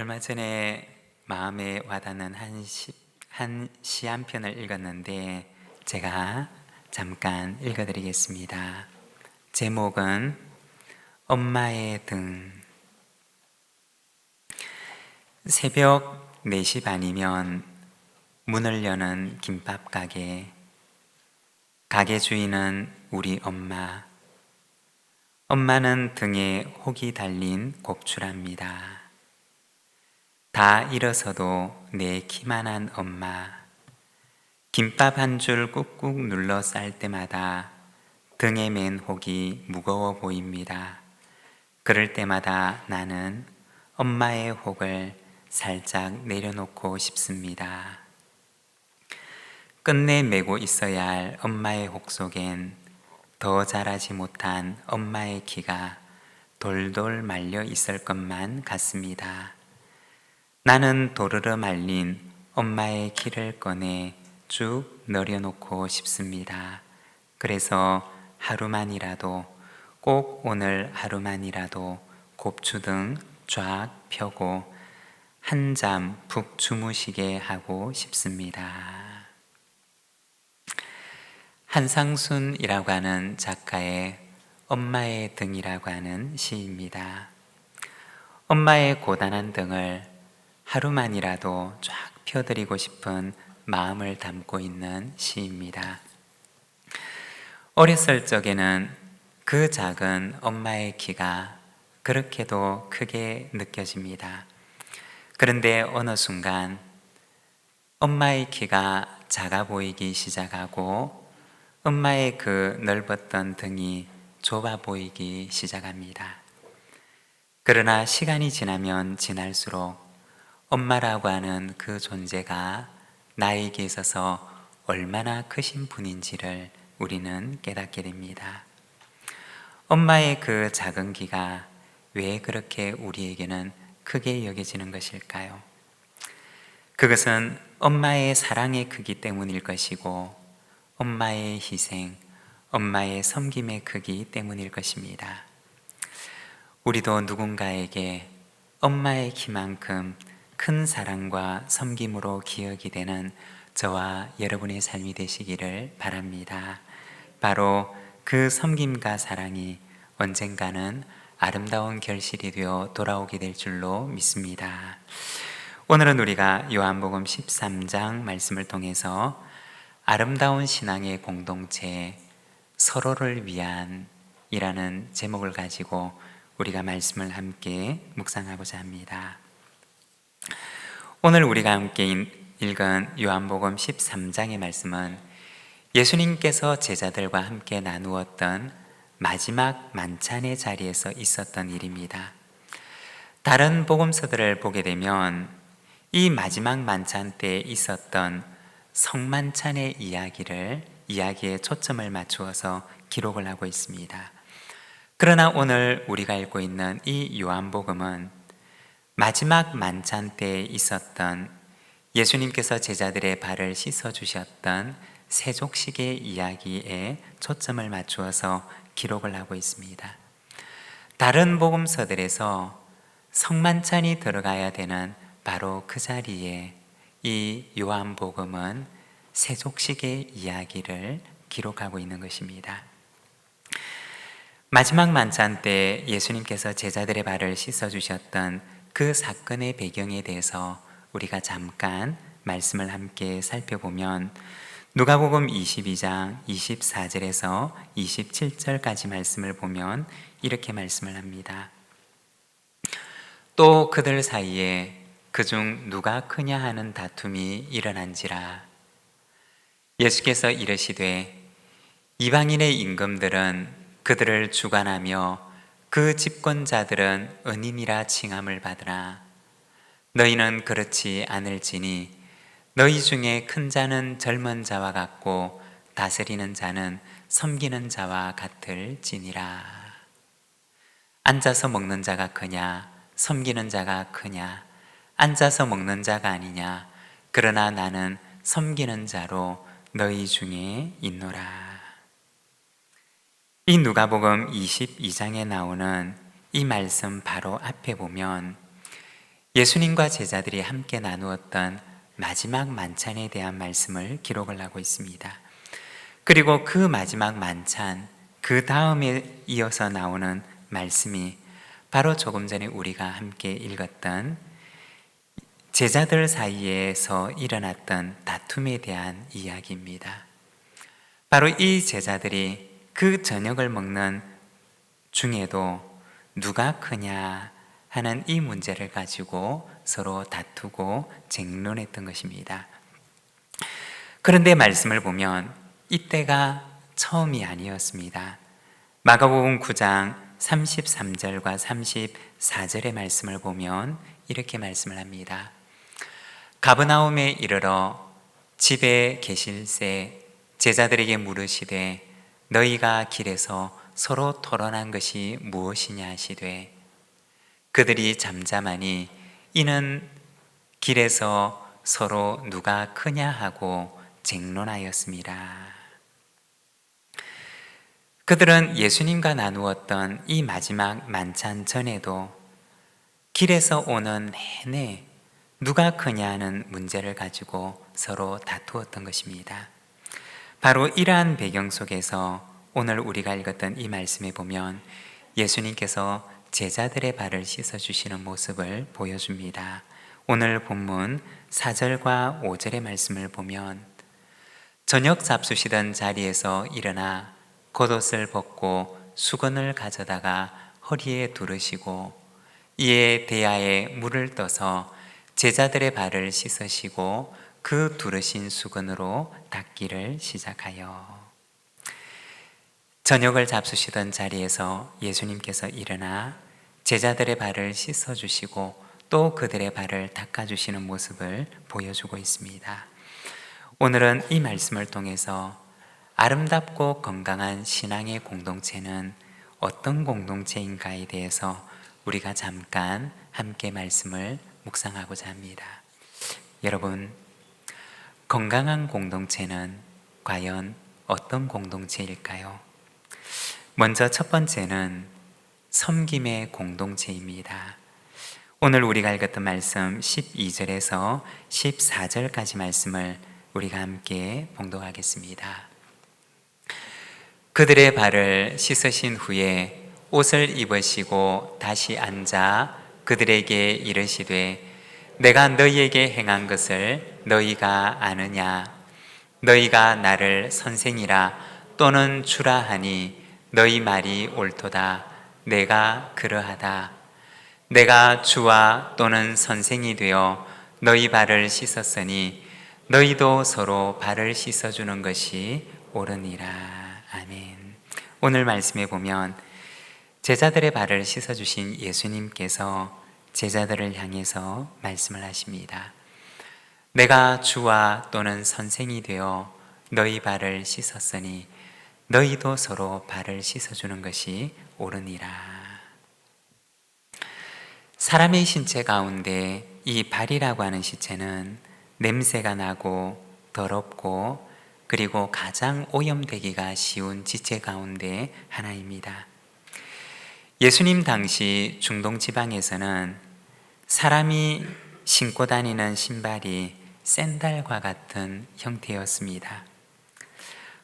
얼마 전에 마음에 와닿는 한 시, 한 시 한 편을 읽었는데 제가 잠깐 읽어드리겠습니다. 제목은 엄마의 등 새벽 4시 반이면 문을 여는 김밥 가게 가게 주인은 우리 엄마 엄마는 등에 혹이 달린 곱추랍니다. 다 일어서도 내 키만한 엄마. 김밥 한 줄 꾹꾹 눌러 쌀 때마다 등에 맨 혹이 무거워 보입니다. 그럴 때마다 나는 엄마의 혹을 살짝 내려놓고 싶습니다. 끝내 메고 있어야 할 엄마의 혹 속엔 더 자라지 못한 엄마의 키가 돌돌 말려 있을 것만 같습니다. 나는 도르르 말린 엄마의 키를 꺼내 쭉 내려놓고 싶습니다. 그래서 하루만이라도 꼭 오늘 하루만이라도 곱추 등 쫙 펴고 한 잠 푹 주무시게 하고 싶습니다. 한상순이라고 하는 작가의 엄마의 등이라고 하는 시입니다. 엄마의 고단한 등을 하루만이라도 쫙 펴드리고 싶은 마음을 담고 있는 시입니다. 어렸을 적에는 그 작은 엄마의 키가 그렇게도 크게 느껴집니다. 그런데 어느 순간 엄마의 키가 작아 보이기 시작하고 엄마의 그 넓었던 등이 좁아 보이기 시작합니다. 그러나 시간이 지나면 지날수록 엄마라고 하는 그 존재가 나에게 있어서 얼마나 크신 분인지를 우리는 깨닫게 됩니다. 엄마의 그 작은 기가 왜 그렇게 우리에게는 크게 여겨지는 것일까요? 그것은 엄마의 사랑의 크기 때문일 것이고, 엄마의 희생, 엄마의 섬김의 크기 때문일 것입니다. 우리도 누군가에게 엄마의 키만큼 큰 사랑과 섬김으로 기억이 되는 저와 여러분의 삶이 되시기를 바랍니다. 바로 그 섬김과 사랑이 언젠가는 아름다운 결실이 되어 돌아오게 될 줄로 믿습니다. 오늘은 우리가 요한복음 13장 말씀을 통해서 아름다운 신앙의 공동체 서로를 위한 이라는 제목을 가지고 우리가 말씀을 함께 묵상하고자 합니다. 오늘 우리가 함께 읽은 요한복음 13장의 말씀은 예수님께서 제자들과 함께 나누었던 마지막 만찬의 자리에서 있었던 일입니다. 다른 복음서들을 보게 되면 이 마지막 만찬 때 있었던 성만찬의 이야기를 이야기에 초점을 맞추어서 기록을 하고 있습니다. 그러나 오늘 우리가 읽고 있는 이 요한복음은 마지막 만찬 때 있었던 예수님께서 제자들의 발을 씻어 주셨던 세족식의 이야기에 초점을 맞추어서 기록을 하고 있습니다. 다른 복음서들에서 성만찬이 들어가야 되는 바로 그 자리에 이 요한복음은 세족식의 이야기를 기록하고 있는 것입니다. 마지막 만찬 때 예수님께서 제자들의 발을 씻어 주셨던 그 사건의 배경에 대해서 우리가 잠깐 말씀을 함께 살펴보면 누가복음 22장 24절에서 27절까지 말씀을 보면 이렇게 말씀을 합니다. 또 그들 사이에 그중 누가 크냐 하는 다툼이 일어난지라 예수께서 이르시되 이방인의 임금들은 그들을 주관하며 그 집권자들은 은인이라 칭함을 받으라 너희는 그렇지 않을지니 너희 중에 큰 자는 젊은 자와 같고 다스리는 자는 섬기는 자와 같을지니라. 앉아서 먹는 자가 크냐, 섬기는 자가 크냐, 앉아서 먹는 자가 아니냐, 그러나 나는 섬기는 자로 너희 중에 있노라. 이 누가복음 22장에 나오는 이 말씀 바로 앞에 보면 예수님과 제자들이 함께 나누었던 마지막 만찬에 대한 말씀을 기록을 하고 있습니다. 그리고 그 마지막 만찬, 그 다음에 이어서 나오는 말씀이 바로 조금 전에 우리가 함께 읽었던 제자들 사이에서 일어났던 다툼에 대한 이야기입니다. 바로 이 제자들이 그 저녁을 먹는 중에도 누가 크냐 하는 이 문제를 가지고 서로 다투고 쟁론했던 것입니다. 그런데 말씀을 보면 이때가 처음이 아니었습니다. 마가복음 9장 33절과 34절의 말씀을 보면 이렇게 말씀을 합니다. 가브나움에 이르러 집에 계실새 제자들에게 물으시되 너희가 길에서 서로 토론한 것이 무엇이냐 하시되 그들이 잠잠하니 이는 길에서 서로 누가 크냐 하고 쟁론하였습니다. 그들은 예수님과 나누었던 이 마지막 만찬 전에도 길에서 오는 내내 누가 크냐는 문제를 가지고 서로 다투었던 것입니다. 바로 이러한 배경 속에서 오늘 우리가 읽었던 이 말씀에 보면 예수님께서 제자들의 발을 씻어 주시는 모습을 보여줍니다. 오늘 본문 4절과 5절의 말씀을 보면 저녁 잡수시던 자리에서 일어나 겉옷을 벗고 수건을 가져다가 허리에 두르시고 이에 대야에 물을 떠서 제자들의 발을 씻으시고 그 두르신 수건으로 닦기를 시작하여 저녁을 잡수시던 자리에서 예수님께서 일어나 제자들의 발을 씻어 주시고 또 그들의 발을 닦아 주시는 모습을 보여주고 있습니다. 오늘은 이 말씀을 통해서 아름답고 건강한 신앙의 공동체는 어떤 공동체인가에 대해서 우리가 잠깐 함께 말씀을 묵상하고자 합니다. 여러분, 건강한 공동체는 과연 어떤 공동체일까요? 먼저 첫 번째는 섬김의 공동체입니다. 오늘 우리가 읽었던 말씀 12절에서 14절까지 말씀을 우리가 함께 봉독하겠습니다. 그들의 발을 씻으신 후에 옷을 입으시고 다시 앉아 그들에게 이르시되 내가 너희에게 행한 것을 너희가 아느냐? 너희가 나를 선생이라 또는 주라 하니 너희 말이 옳도다. 내가 그러하다. 내가 주와 또는 선생이 되어 너희 발을 씻었으니 너희도 서로 발을 씻어주는 것이 옳으니라. 아멘. 오늘 말씀에 보면 제자들의 발을 씻어주신 예수님께서 제자들을 향해서 말씀을 하십니다. 내가 주와 또는 선생이 되어 너희 발을 씻었으니 너희도 서로 발을 씻어주는 것이 옳으니라. 사람의 신체 가운데 이 발이라고 하는 시체는 냄새가 나고 더럽고 그리고 가장 오염되기가 쉬운 지체 가운데 하나입니다. 예수님 당시 중동 지방에서는 사람이 신고 다니는 신발이 샌달과 같은 형태였습니다.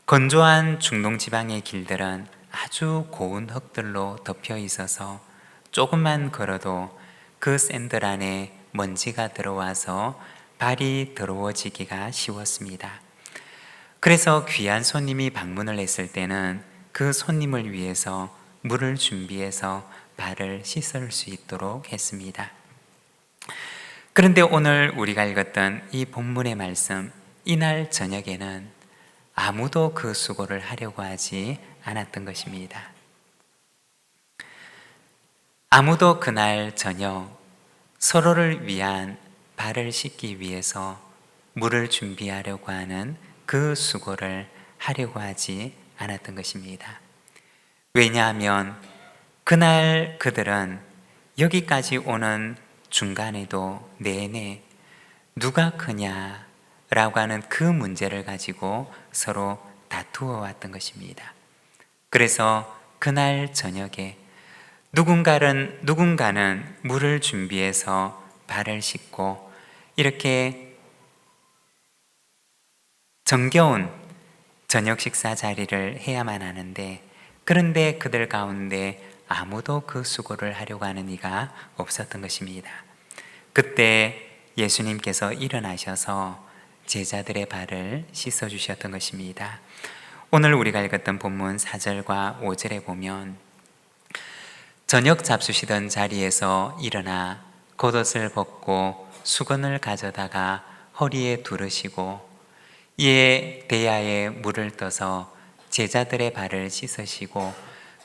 건조한 중동 지방의 길들은 아주 고운 흙들로 덮여 있어서 조금만 걸어도 그 샌들 안에 먼지가 들어와서 발이 더러워지기가 쉬웠습니다. 그래서 귀한 손님이 방문을 했을 때는 그 손님을 위해서 물을 준비해서 발을 씻을 수 있도록 했습니다. 그런데 오늘 우리가 읽었던 이 본문의 말씀, 이날 저녁에는 아무도 그 수고를 하려고 하지 않았던 것입니다. 아무도 그날 저녁 서로를 위한 발을 씻기 위해서 물을 준비하려고 하는 그 수고를 하려고 하지 않았던 것입니다. 왜냐하면 그날 그들은 여기까지 오는 중간에도 내내 누가 크냐 라고 하는 그 문제를 가지고 서로 다투어 왔던 것입니다. 그래서 그날 저녁에 누군가는 누군가는 물을 준비해서 발을 씻고 이렇게 정겨운 저녁 식사 자리를 해야만 하는데 그런데 그들 가운데 아무도 그 수고를 하려고 하는 이가 없었던 것입니다. 그때 예수님께서 일어나셔서 제자들의 발을 씻어 주셨던 것입니다. 오늘 우리가 읽었던 본문 4절과 5절에 보면 저녁 잡수시던 자리에서 일어나 겉옷을 벗고 수건을 가져다가 허리에 두르시고 이에 대야에 물을 떠서 제자들의 발을 씻으시고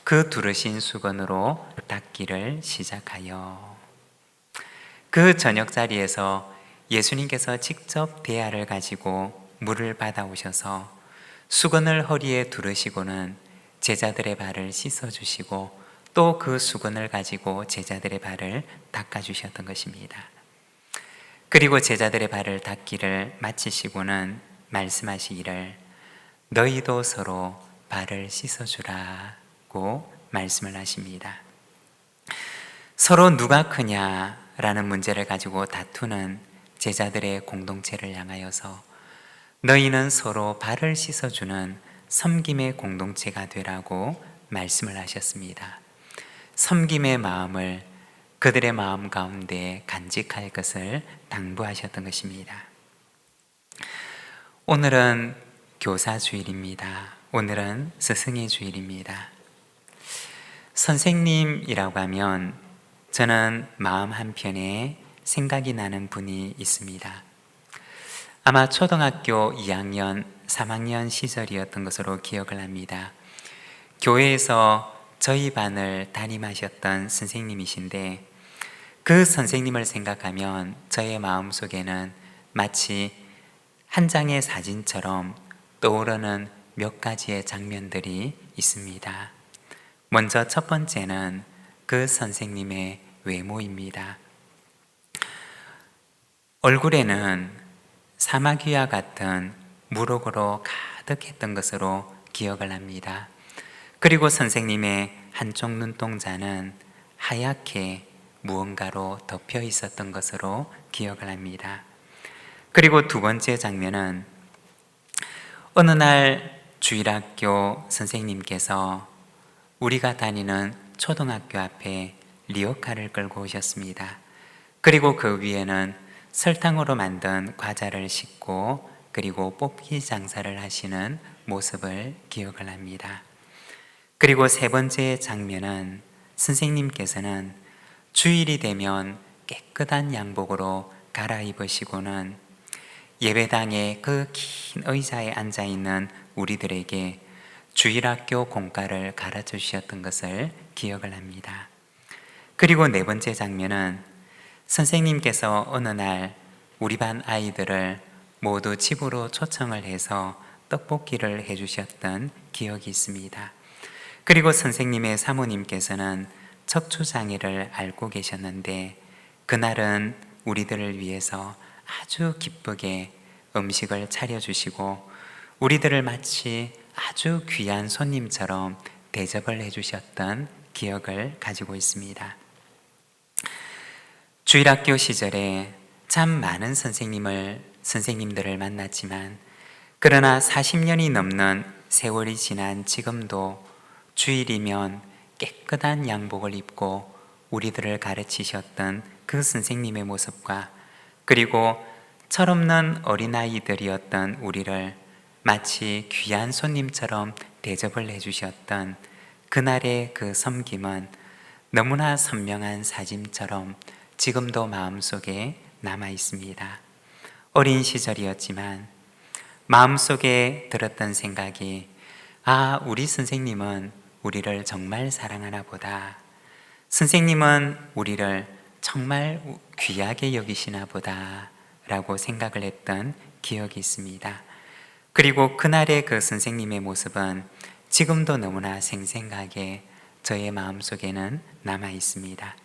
그 두르신 수건으로 닦기를 시작하여 그 저녁 자리에서 예수님께서 직접 대야를 가지고 물을 받아오셔서 수건을 허리에 두르시고는 제자들의 발을 씻어 주시고 또 그 수건을 가지고 제자들의 발을 닦아 주셨던 것입니다. 그리고 제자들의 발을 닦기를 마치시고는 말씀하시기를 너희도 서로 발을 씻어 주라 고 말씀을 하십니다. 서로 누가 크냐라는 문제를 가지고 다투는 제자들의 공동체를 향하여서 너희는 서로 발을 씻어주는 섬김의 공동체가 되라고 말씀을 하셨습니다. 섬김의 마음을 그들의 마음 가운데 간직할 것을 당부하셨던 것입니다. 오늘은 교사 주일입니다. 오늘은 스승의 주일입니다. 선생님이라고 하면 저는 마음 한편에 생각이 나는 분이 있습니다. 아마 초등학교 2학년, 3학년 시절이었던 것으로 기억을 합니다. 교회에서 저희 반을 담임하셨던 선생님이신데 그 선생님을 생각하면 저의 마음 속에는 마치 한 장의 사진처럼 떠오르는 몇 가지의 장면들이 있습니다. 먼저 첫 번째는 그 선생님의 외모입니다. 얼굴에는 사마귀와 같은 무록으로 가득했던 것으로 기억을 합니다. 그리고 선생님의 한쪽 눈동자는 하얗게 무언가로 덮여 있었던 것으로 기억을 합니다. 그리고 두 번째 장면은 어느 날 주일학교 선생님께서 우리가 다니는 초등학교 앞에 리어카를 끌고 오셨습니다. 그리고 그 위에는 설탕으로 만든 과자를 싣고 그리고 뽑기 장사를 하시는 모습을 기억을 합니다. 그리고 세 번째 장면은 선생님께서는 주일이 되면 깨끗한 양복으로 갈아입으시고는 예배당의 그 긴 의자에 앉아 있는 우리들에게 주일학교 공과를 가르쳐 주셨던 것을 기억을 합니다. 그리고 네 번째 장면은 선생님께서 어느 날 우리 반 아이들을 모두 집으로 초청을 해서 떡볶이를 해주셨던 기억이 있습니다. 그리고 선생님의 사모님께서는 척추장애를 앓고 계셨는데 그날은 우리들을 위해서 아주 기쁘게 음식을 차려주시고 우리들을 마치 아주 귀한 손님처럼 대접을 해주셨던 기억을 가지고 있습니다. 주일학교 시절에 참 많은 선생님을 선생님들을 만났지만 그러나 40년이 넘는 세월이 지난 지금도 주일이면 깨끗한 양복을 입고 우리들을 가르치셨던 그 선생님의 모습과 그리고 철없는 어린아이들이었던 우리를 마치 귀한 손님처럼 대접을 해주셨던 그날의 그 섬김은 너무나 선명한 사진처럼 지금도 마음속에 남아 있습니다. 어린 시절이었지만 마음속에 들었던 생각이 아, 우리 선생님은 우리를 정말 사랑하나 보다. 선생님은 우리를 정말 귀하게 여기시나 보다. 라고 생각을 했던 기억이 있습니다. 그리고 그날의 그 선생님의 모습은 지금도 너무나 생생하게 저의 마음속에는 남아 있습니다.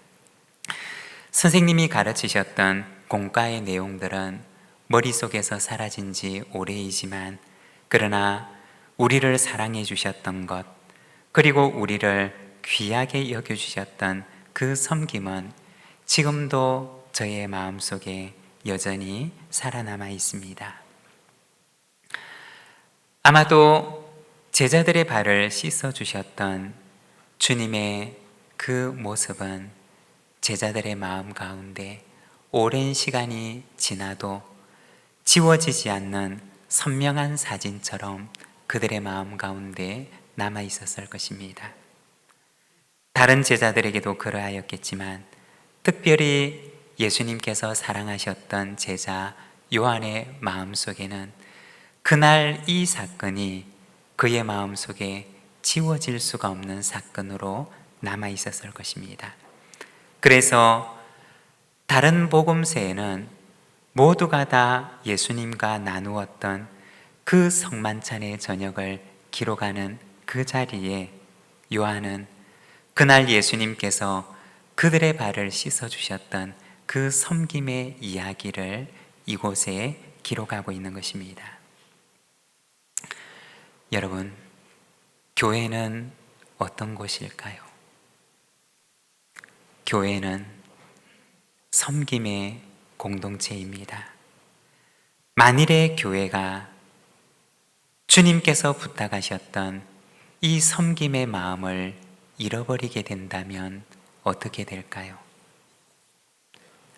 선생님이 가르치셨던 공과의 내용들은 머릿속에서 사라진 지 오래이지만 그러나 우리를 사랑해 주셨던 것 그리고 우리를 귀하게 여겨 주셨던 그 섬김은 지금도 저의 마음 속에 여전히 살아남아 있습니다. 아마도 제자들의 발을 씻어 주셨던 주님의 그 모습은 제자들의 마음 가운데 오랜 시간이 지나도 지워지지 않는 선명한 사진처럼 그들의 마음 가운데 남아 있었을 것입니다. 다른 제자들에게도 그러하였겠지만 특별히 예수님께서 사랑하셨던 제자 요한의 마음 속에는 그날 이 사건이 그의 마음 속에 지워질 수가 없는 사건으로 남아 있었을 것입니다. 그래서 다른 복음서에는 모두가 다 예수님과 나누었던 그 성만찬의 저녁을 기록하는 그 자리에 요한은 그날 예수님께서 그들의 발을 씻어 주셨던 그 섬김의 이야기를 이곳에 기록하고 있는 것입니다. 여러분, 교회는 어떤 곳일까요? 교회는 섬김의 공동체입니다. 만일의 교회가 주님께서 부탁하셨던 이 섬김의 마음을 잃어버리게 된다면 어떻게 될까요?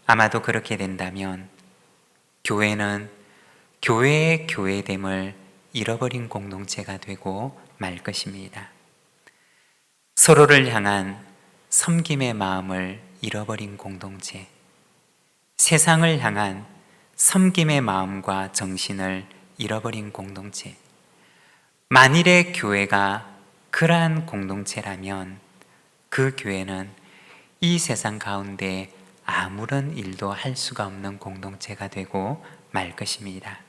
아마도 그렇게 된다면 교회는 교회의 교회됨을 잃어버린 공동체가 되고 말 것입니다. 서로를 향한 섬김의 마음을 잃어버린 공동체, 세상을 향한 섬김의 마음과 정신을 잃어버린 공동체, 만일의 교회가 그러한 공동체라면 그 교회는 이 세상 가운데 아무런 일도 할 수가 없는 공동체가 되고 말 것입니다.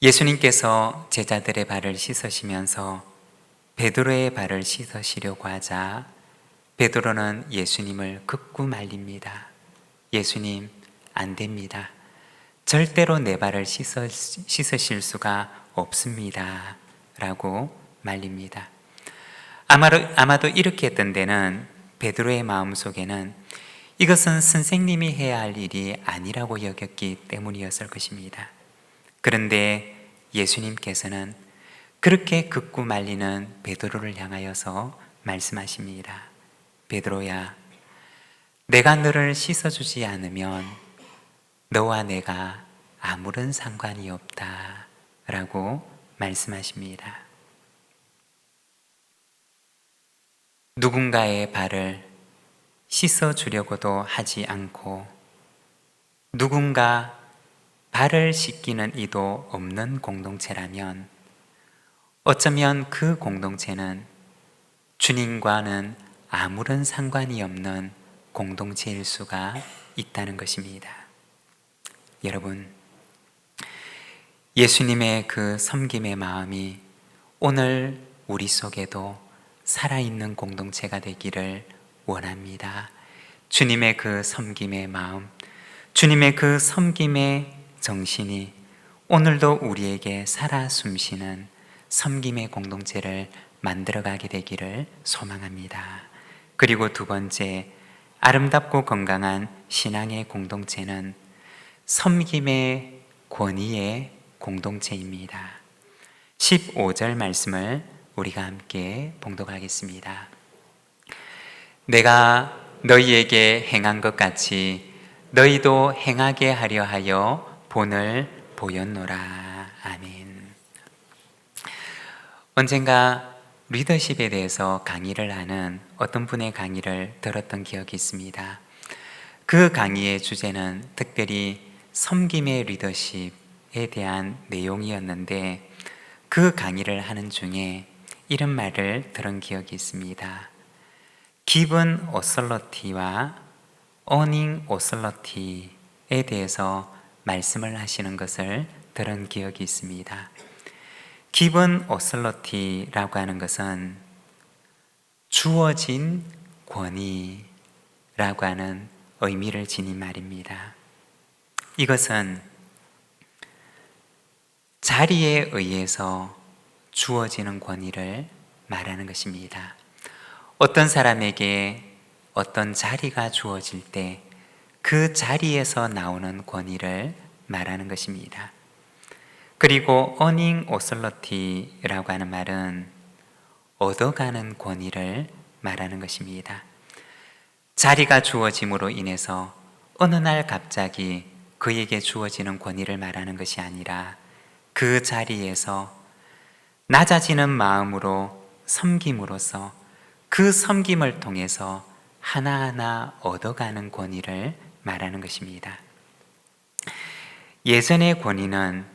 예수님께서 제자들의 발을 씻으시면서 베드로의 발을 씻으시려고 하자 베드로는 예수님을 극구 말립니다. 예수님, 안 됩니다. 절대로 내 발을 씻어, 씻으실 수가 없습니다. 라고 말립니다. 아마도, 아마도 이렇게 했던 데는 베드로의 마음 속에는 이것은 선생님이 해야 할 일이 아니라고 여겼기 때문이었을 것입니다. 그런데 예수님께서는 그렇게 극구 말리는 베드로를 향하여서 말씀하십니다. 베드로야, 내가 너를 씻어주지 않으면 너와 내가 아무런 상관이 없다. 라고 말씀하십니다. 누군가의 발을 씻어 주려고도 하지 않고 누군가 발을 씻기는 이도 없는 공동체라면 어쩌면 그 공동체는 주님과는 아무런 상관이 없는 공동체일 수가 있다는 것입니다. 여러분, 예수님의 그 섬김의 마음이 오늘 우리 속에도 살아있는 공동체가 되기를 원합니다. 주님의 그 섬김의 마음, 주님의 그 섬김의 정신이 오늘도 우리에게 살아 숨쉬는 섬김의 공동체를 만들어가게 되기를 소망합니다. 그리고 두 번째, 아름답고 건강한 신앙의 공동체는 섬김의 권위의 공동체입니다. 15절 말씀을 우리가 함께 봉독하겠습니다. 내가 너희에게 행한 것 같이 너희도 행하게 하려 하여 본을 보였노라. 아멘. 언젠가 리더십에 대해서 강의를 하는 어떤 분의 강의를 들었던 기억이 있습니다. 그 강의의 주제는 특별히 섬김의 리더십에 대한 내용이었는데 그 강의를 하는 중에 이런 말을 들은 기억이 있습니다. 기분 오설러티와 어닝 오설러티에 대해서 말씀을 하시는 것을 들은 기억이 있습니다. 기분 오설러티라고 하는 것은 주어진 권위라고 하는 의미를 지닌 말입니다. 이것은 자리에 의해서 주어지는 권위를 말하는 것입니다. 어떤 사람에게 어떤 자리가 주어질 때 그 자리에서 나오는 권위를 말하는 것입니다. 그리고 어닝 오설러티라고 하는 말은 얻어가는 권위를 말하는 것입니다. 자리가 주어짐으로 인해서 어느 날 갑자기 그에게 주어지는 권위를 말하는 것이 아니라 그 자리에서 낮아지는 마음으로 섬김으로써 그 섬김을 통해서 하나하나 얻어가는 권위를 말하는 것입니다. 예전의 권위는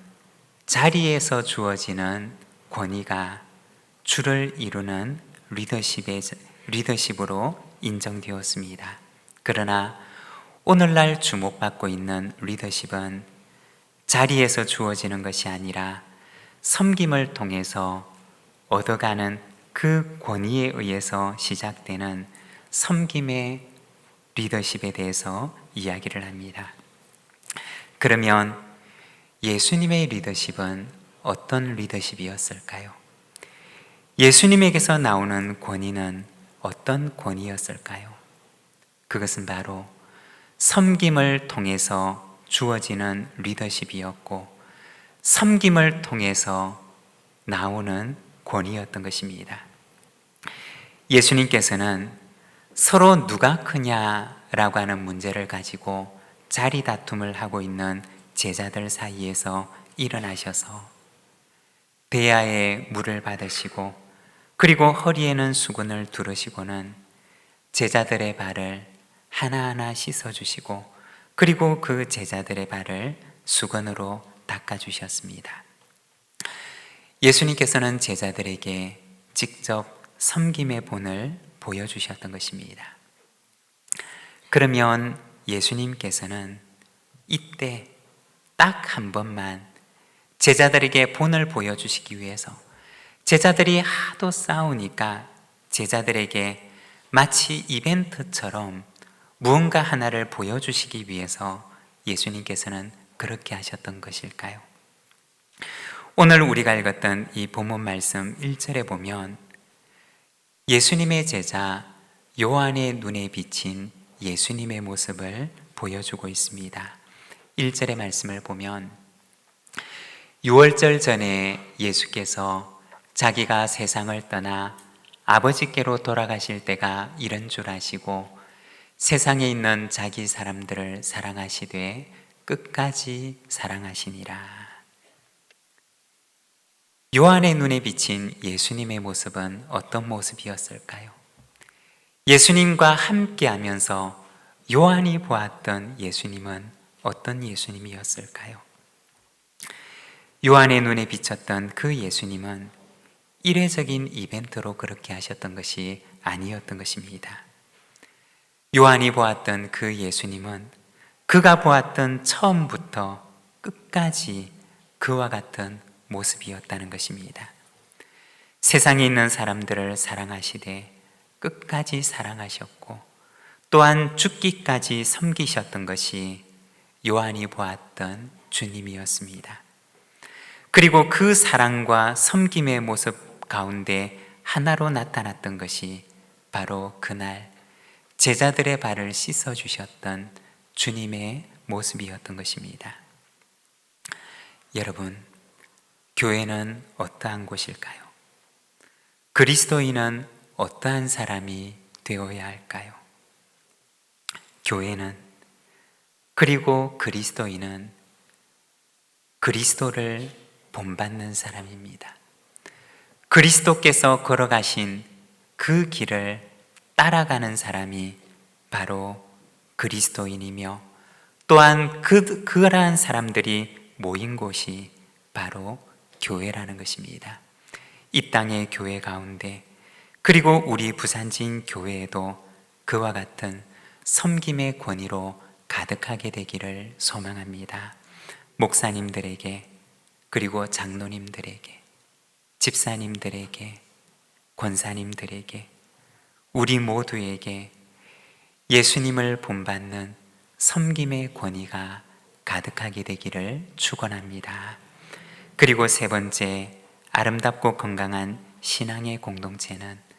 자리에서 주어지는 권위가 주를 이루는 리더십의, 리더십으로 인정되었습니다. 그러나 오늘날 주목받고 있는 리더십은 자리에서 주어지는 것이 아니라 섬김을 통해서 얻어가는 그 권위에 의해서 시작되는 섬김의 리더십에 대해서 이야기를 합니다. 그러면 예수님의 리더십은 어떤 리더십이었을까요? 예수님에게서 나오는 권위는 어떤 권위였을까요? 그것은 바로 섬김을 통해서 주어지는 리더십이었고, 섬김을 통해서 나오는 권위였던 것입니다. 예수님께서는 서로 누가 크냐 라고 하는 문제를 가지고 자리 다툼을 하고 있는 제자들 사이에서 일어나셔서 배아에 물을 받으시고 그리고 허리에는 수건을 두르시고는 제자들의 발을 하나하나 씻어주시고 그리고 그 제자들의 발을 수건으로 닦아주셨습니다. 예수님께서는 제자들에게 직접 섬김의 본을 보여주셨던 것입니다. 그러면 예수님께서는 이때 딱 한 번만 제자들에게 본을 보여주시기 위해서 제자들이 하도 싸우니까 제자들에게 마치 이벤트처럼 무언가 하나를 보여주시기 위해서 예수님께서는 그렇게 하셨던 것일까요? 오늘 우리가 읽었던 이 본문 말씀 1절에 보면 예수님의 제자 요한의 눈에 비친 예수님의 모습을 보여주고 있습니다. 1절의 말씀을 보면 6월절 전에 예수께서 자기가 세상을 떠나 아버지께로 돌아가실 때가 이런 줄 아시고 세상에 있는 자기 사람들을 사랑하시되 끝까지 사랑하시니라. 요한의 눈에 비친 예수님의 모습은 어떤 모습이었을까요? 예수님과 함께 하면서 요한이 보았던 예수님은 어떤 예수님이었을까요? 요한의 눈에 비쳤던 그 예수님은 이례적인 이벤트로 그렇게 하셨던 것이 아니었던 것입니다. 요한이 보았던 그 예수님은 그가 보았던 처음부터 끝까지 그와 같은 모습이었다는 것입니다. 세상에 있는 사람들을 사랑하시되 끝까지 사랑하셨고 또한 죽기까지 섬기셨던 것이 요한이 보았던 주님이었습니다. 그리고 그 사랑과 섬김의 모습 가운데 하나로 나타났던 것이 바로 그날 제자들의 발을 씻어 주셨던 주님의 모습이었던 것입니다. 여러분, 교회는 어떠한 곳일까요? 그리스도인은 어떠한 사람이 되어야 할까요? 교회는 그리고 그리스도인은 그리스도를 본받는 사람입니다. 그리스도께서 걸어가신 그 길을 따라가는 사람이 바로 그리스도인이며 또한 그, 그러한 사람들이 모인 곳이 바로 교회라는 것입니다. 이 땅의 교회 가운데 그리고 우리 부산진 교회에도 그와 같은 섬김의 권위로 가득하게 되기를 소망합니다. 목사님들에게 그리고 장로님들에게 집사님들에게 권사님들에게 우리 모두에게 예수님을 본받는 섬김의 권위가 가득하게 되기를 축원합니다. 그리고 세 번째 아름답고 건강한 신앙의 공동체는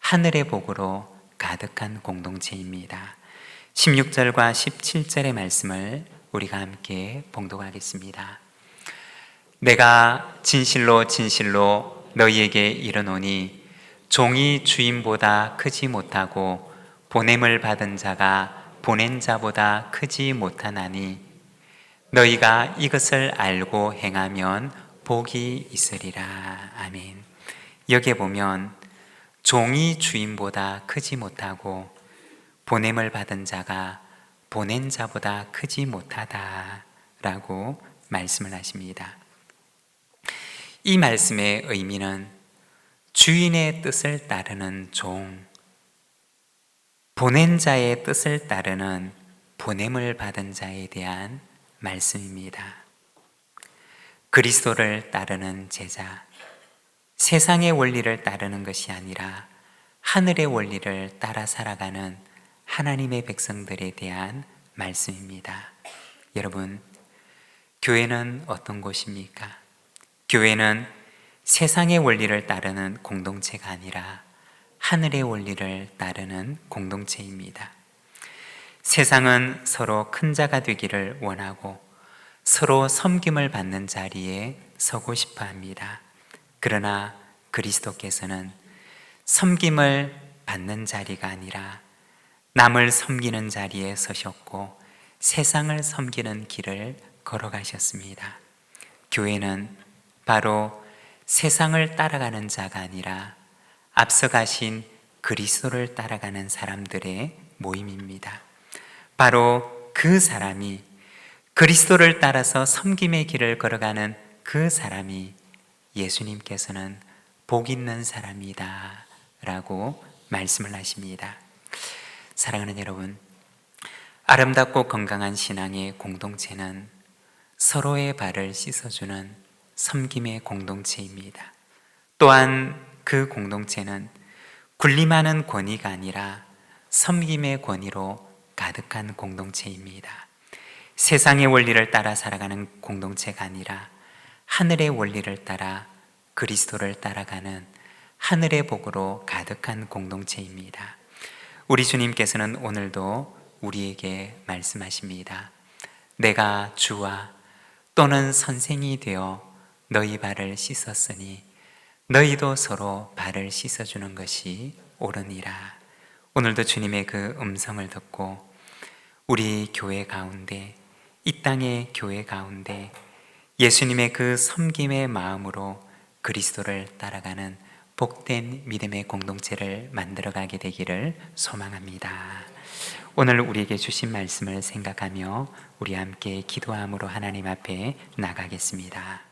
하늘의 복으로 가득한 공동체입니다. 16절과 17절의 말씀을 우리가 함께 봉독하겠습니다. 내가 진실로 진실로 너희에게 이르노니 종이 주인보다 크지 못하고 보냄을 받은 자가 보낸 자보다 크지 못하나니 너희가 이것을 알고 행하면 복이 있으리라. 아멘. 여기에 보면 종이 주인보다 크지 못하고 보냄을 받은 자가 보낸 자보다 크지 못하다라고 말씀을 하십니다. 이 말씀의 의미는 주인의 뜻을 따르는 종, 보낸 자의 뜻을 따르는 보냄을 받은 자에 대한 말씀입니다. 그리스도를 따르는 제자, 세상의 원리를 따르는 것이 아니라 하늘의 원리를 따라 살아가는 하나님의 백성들에 대한 말씀입니다. 여러분, 교회는 어떤 곳입니까? 교회는 세상의 원리를 따르는 공동체가 아니라 하늘의 원리를 따르는 공동체입니다. 세상은 서로 큰 자가 되기를 원하고 서로 섬김을 받는 자리에 서고 싶어 합니다. 그러나 그리스도께서는 섬김을 받는 자리가 아니라 남을 섬기는 자리에 서셨고 세상을 섬기는 길을 걸어가셨습니다. 교회는 바로 세상을 따라가는 자가 아니라 앞서가신 그리스도를 따라가는 사람들의 모임입니다. 바로 그 사람이 그리스도를 따라서 섬김의 길을 걸어가는 그 사람이 예수님께서는 복 있는 사람이다 라고 말씀을 하십니다. 사랑하는 여러분, 아름답고 건강한 신앙의 공동체는 서로의 발을 씻어주는 섬김의 공동체입니다. 또한 그 공동체는 군림하는 권위가 아니라 섬김의 권위로 가득한 공동체입니다. 세상의 원리를 따라 살아가는 공동체가 아니라 하늘의 원리를 따라 그리스도를 따라가는 하늘의 복으로 가득한 공동체입니다. 우리 주님께서는 오늘도 우리에게 말씀하십니다. 내가 주와 또는 선생이 되어 너희 발을 씻었으니 너희도 서로 발을 씻어주는 것이 옳으니라. 오늘도 주님의 그 음성을 듣고 우리 교회 가운데 이 땅의 교회 가운데 예수님의 그 섬김의 마음으로 그리스도를 따라가는 복된 믿음의 공동체를 만들어가게 되기를 소망합니다. 오늘 우리에게 주신 말씀을 생각하며 우리 함께 기도함으로 하나님 앞에 나가겠습니다.